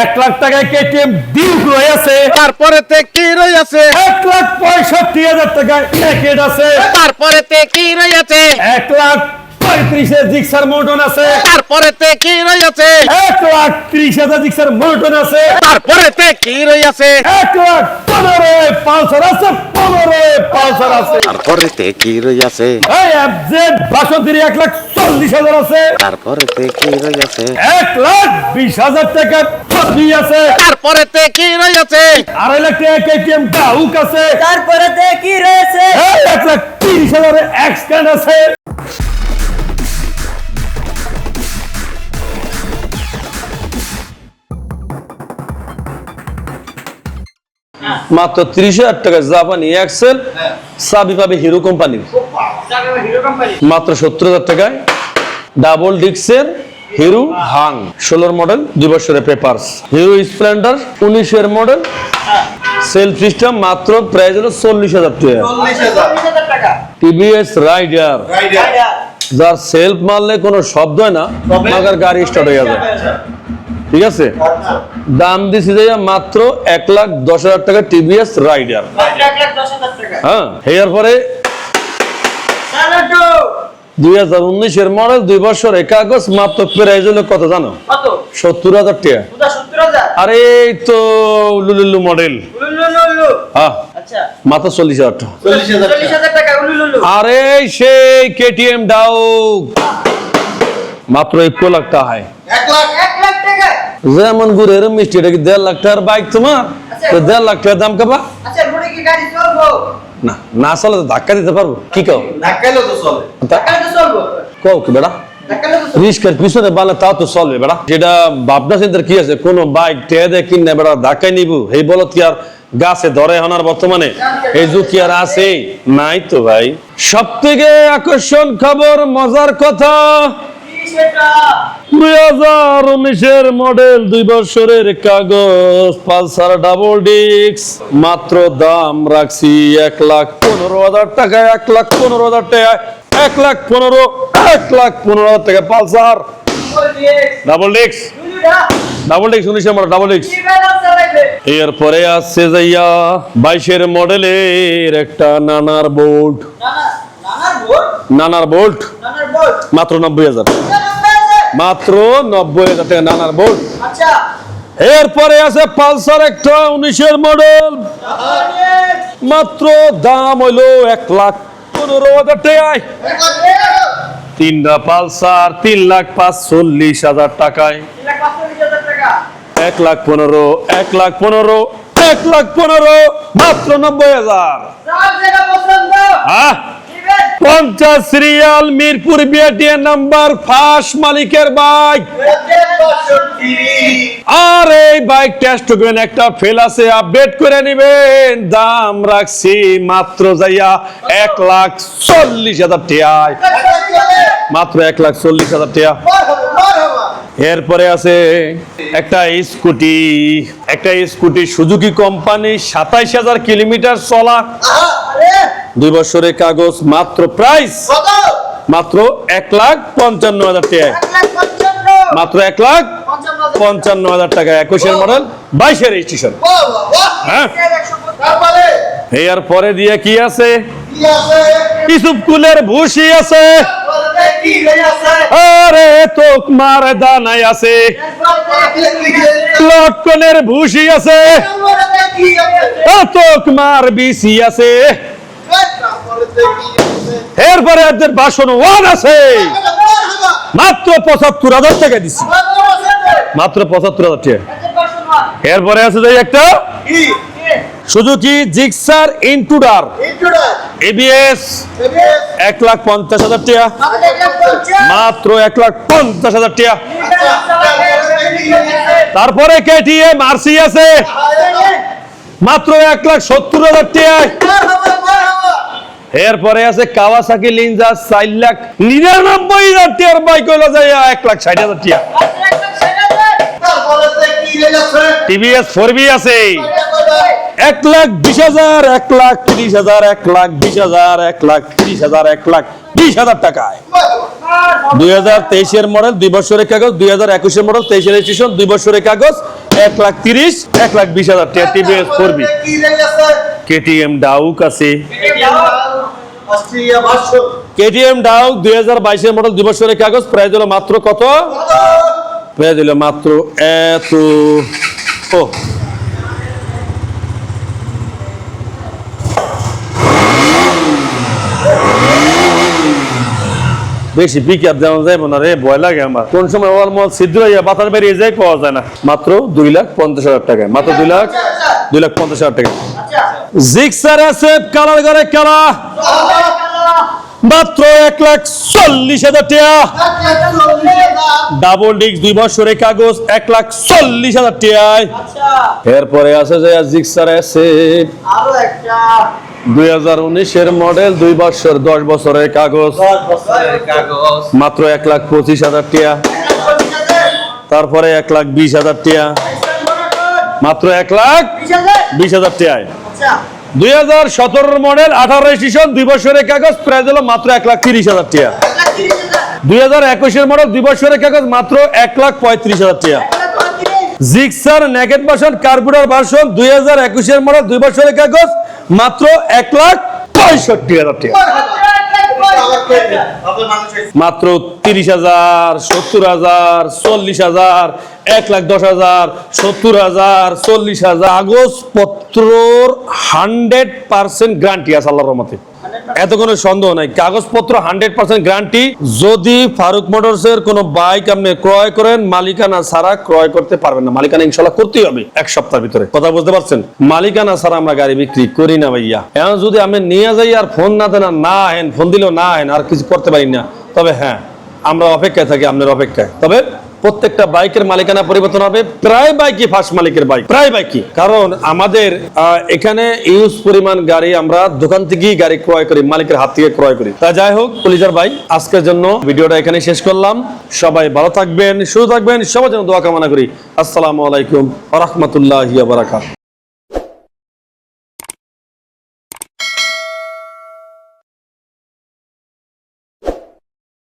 এক লাখ টাকায় KTM Duke রয়েছে তারপরে তে কি রয়েছে এক লাখ পঁয়ষট্টি হাজার টাকায় প্যাকেট আছে। তারপরে তে কি রয়েছে এক লাখ পঁয়ত্রিশের জিক্সার মোটন আছে। তারপরে কি রয়েছে এক লাখ ত্রিশ হাজার জিক্সার মোটন আছে। তারপরে তে কি রয়েছে এক লাখ পনেরো পালসার আছে পনেরো পালসার আছে। তারপরে কি রয়েছে এই এফজেড বাসন্তীর এক লাখ চল্লিশ হাজার আছে। তারপরে কি রয়েছে এক লাখ বিশ হাজার টাকা ছবি আছে। তারপরে কি রয়েছে আড়াই লাখ টাকা কেটিএম ডাউক আছে। তারপরে দেখি রয়েছে? এক লাখ তিরিশ হাজারের এক্সট্যান্ড আছে। মাত্র ত্রিশ হাজার টাকা জাপানি এক্সেল চাবি পাবে হিরো কোম্পানির কোম্পানি। মাত্র সত্তর হাজার টাকায় ডাবল ডিক্সের হিরো হাং ষোলোর মডেল দুই বছরের পেপারস। হিরো স্প্লেন্ডার উনিশের মডেল। সেলফ সিস্টেম মাত্র প্রাইস হলো চল্লিশ হাজার টাকা। চল্লিশ হাজার। টাকা। TVS rider. যার সেলফ মারলে কোনো শব্দ হয় না মাগার গাড়ি স্টার্ট হয়ে যাবে। ঠিক আছে? দাম দিছি যে মাত্র এক লাখ দশ হাজার টাকা টিভিএস রাইডার। হ্যাঁ এর পরে দুই হাজার উনিশের মডেল দুই বছর কাগজ মাত্র প্রাইজ হলো কত জানো? সত্তর হাজার টাকা। আরে তো লুলুলু মডেল হ্যাঁ আচ্ছা। মাত্র চল্লিশ হাজার টাকা। আরে সেই কেটিএম ডাউক মাত্র এক লাখ টাকা হয় এক লাখ যেমন এরম মিষ্টি এটা কি দেড় লাখ টাকার বাইক তোমার? তো দেড় লাখ টাকার দাম কাবা? আচ্ছা রোডে কি গাড়ি চলবো? না না চলে তো ধাক্কা দিতে পারব। কি কও? তো তা- তো কও কি বেড়া রিস্কের পিছনে বালে তাও তো চলবে বেড়া যেটা ভাবনা চিন্তার কি আছে? কোন বাইক টেয়ে দেয় কিনে বেড়া ধাক্কাই নিবু। এই বলত কি আর গাছে ধরে হনার বর্তমানে। এই যুগ কি আর আছে নাই তো ভাই। সব থেকে আকর্ষণ খবর মজার কথা। দুই হাজার উনিশের মডেল দুই বছরের কাগজ পালসার ডাবল ডিক্স মাত্র দাম রাখছি এক লাখ পনেরো হাজার টাকা এক লাখ পনেরো হাজার টাকা এক লাখ পনেরো এক লাখ পনেরো হাজার টাকা পালসার। ডাবল ডিক্স ডাবল ডিক্স উনিশের মডেল ডাবল ডিক্স এরপরে আসছে যাইয়া বাইশের মডেলের একটা নানার বোল্ট নানার বোল্ট মাত্র নব্বই হাজার। মাত্র নব্বই হাজার টাকা নানার বোল্ট আচ্ছা। এরপরে আছে পালসার একটা উনিশের মডেল। মাত্র দাম হইল এক লাখ পনেরো হাজার টাকায়। তিনটা পালসার তিন লাখ পাঁচ চল্লিশ হাজার টাকায় এক লাখ পনেরো এক লাখ পনেরো এক লাখ পনেরো মাত্র নব্বই হাজার। আহ! পঞ্চাশ real Mirpur BATA number first মালিকের বাইক। আর এই বাইক টেস্ট করবেন, একটা ফেল আছে আপডেট করে নেবেন। দাম রাখছি মাত্র যাইয়া এক লাখ চল্লিশ হাজার টিয়ায় মাত্র এক লাখ চল্লিশ হাজার টিয়া এরপরে আছে একটা স্কুটি। একটা স্কুটি সুজুকি কোম্পানি সাতাইশ হাজার কিলোমিটার চলা। দুই বছরের কাগজ মাত্র প্রাইস মাত্র এক লাখ পঞ্চান্ন হাজার টাকা। মাত্র এক লাখ পঞ্চান্ন হাজার টাকা একুশের মডেল বাইশের রেজিস্ট্রেশন হ্যাঁ? এর পরে দিয়ে কি আছে? ইসুপ কুলের ভুসি আছে। আরে তোকমার দানাই আছে। লটকনের ভুসি আছে। তোকমার বিসি আছে। এরপরে আপনার বাসন ওয়ান আছে। মাত্র পঁচাত্তর হাজার টাকা দিছি। মাত্র পঁচাত্তর হাজার টাকা। এরপরে আছে যে একটা সুজুকি জিক্সার ইন্টুডার। এবিএস এক লাখ পঞ্চাশ হাজার টাকা। মাত্র এক লাখ পঞ্চাশ হাজার টাকা। তারপরে কেটিএম আরসি আছে। মাত্র এক লাখ সত্তর হাজার টাকা এরপরে আছে কাওয়াসাকি লিনজা চার লাখ নিরানব্বই হাজার টাকার বাইক হইল যায় এক লাখ ষাট হাজার টাকা। টিভিএস ফোর বি আছে। এক লাখ বিশ হাজার এক লাখ তিরিশ হাজার এক লাখ বিশ হাজার এক লাখ তিরিশ হাজার এক লাখ বিশ হাজার টাকায়। দুই হাজার তেইশের মডেল দুই বছরের কাগজ দুই হাজার একুশের মডেল তেইশের রেজিস্ট্রেশন দুই বছরের কাগজ এক লাখ তিরিশ এক লাখ বিশ হাজার TVS four V. KTM Duke আছে। কেটিএম ডাউক দুই হাজার বাইশের মডেল দুই বছরের কাগজ। প্রায় দিল মাত্র কত? প্রায় দিল মাত্র এত ও। বেশি পিক আপ দেওয়া যায় না রে ভয় লাগে আমার। কোন সময় অলমোস্ট সিদ্ধ হইয়া বাতাস বেরিয়ে যায় পাওয়া যায় না। মাত্র দুই লাখ পঞ্চাশ হাজার টাকায়। মাত্র দুই লাখ দুই লাখ পঞ্চাশ হাজার টাকা জিক্সার আছে কালার করে কালা। মাত্র এক লাখ চল্লিশ হাজার টাকা। ডাবল ডিস্ক দুই বছরের কাগজ এক লাখ চল্লিশ হাজার টাকায়। আচ্ছা। এরপরে আছে যে জিক্সার আছে আরও একটা। দুই হাজার উনিশের মডেল দুই বছর দশ বছরের কাগজ। মাত্র এক লাখ পঁচিশ হাজার টাকা তারপরে এক লাখ বিশ হাজার টাকা মাত্র এক লাখ বিশ হাজার। টাকায় আচ্ছা। দুই হাজার সতেরোর মডেল আঠারো রেজিস্ট্রেশন দুই বছরের কাগজ প্রাইস হলো মাত্র এক লাখ তিরিশ হাজার টাকা দুই হাজার একুশের মডেল দুই বছরের কাগজ মাত্র এক লাখ পঁয়ত্রিশ হাজার টাকা জিক্সার নেগেট ভার্সন কার্বুরার ভার্সন দুই হাজার একুশের মডেল দুই বছরের কাগজ মাত্র এক লাখ পঁয়ষট্টি হাজার টাকা। মাত্র তিরিশ হাজার, সত্তর হাজার, চল্লিশ হাজার, এক লাখ দশ হাজার, সত্তর হাজার, চল্লিশ হাজার। কাগজপত্রর হান্ড্রেড পার্সেন্ট গ্যারান্টি আছে আল্লাহর রহমতে। এত কোনো সন্দেহ নাই। কাগজপত্র হান্ড্রেড পার্সেন্ট গ্যারান্টি যদি ফারুক মোটরসের কোনো বাইক আপনি ক্রয় করেন, মালিকানা ছাড়া ক্রয় করতে পারবেন না। মালিকানা ইনশাল্লাহ করতেই হবে এক সপ্তাহের ভিতরে। কথা বুঝতে পারছেন? মালিকানা ছাড়া আমরা গাড়ি বিক্রি করি না ভাইয়া। এখন যদি আমি নিয়ে যাই আর ফোন না দেন না হেন ফোন দিলেও না হেন আর কিছু করতে পারি না। তবে হ্যাঁ আমরা অপেক্ষায় থাকি, আপনার অপেক্ষায়। তবে প্রত্যেকটা বাইকের মালিকানা পরিবর্তন হবে। প্রায় বাইকই ফার্স্ট মালিকের বাইক। প্রায় বাইকই। কারণ আমাদের এখানে ইউজ পরিমাণ গাড়ি আমরা দোকান থেকেই গাড়ি ক্রয় করি, মালিকের হাত থেকে ক্রয় করি। তা যাই হোক, পুলিশের ভাই, আজকের জন্য ভিডিওটা এখানে শেষ করলাম। সবাই ভালো থাকবেন, সুস্থ থাকবেন, সবার জন্য দোয়া কামনা করি। আসসালামু আলাইকুম রহমতুল্লাহ বারাকাত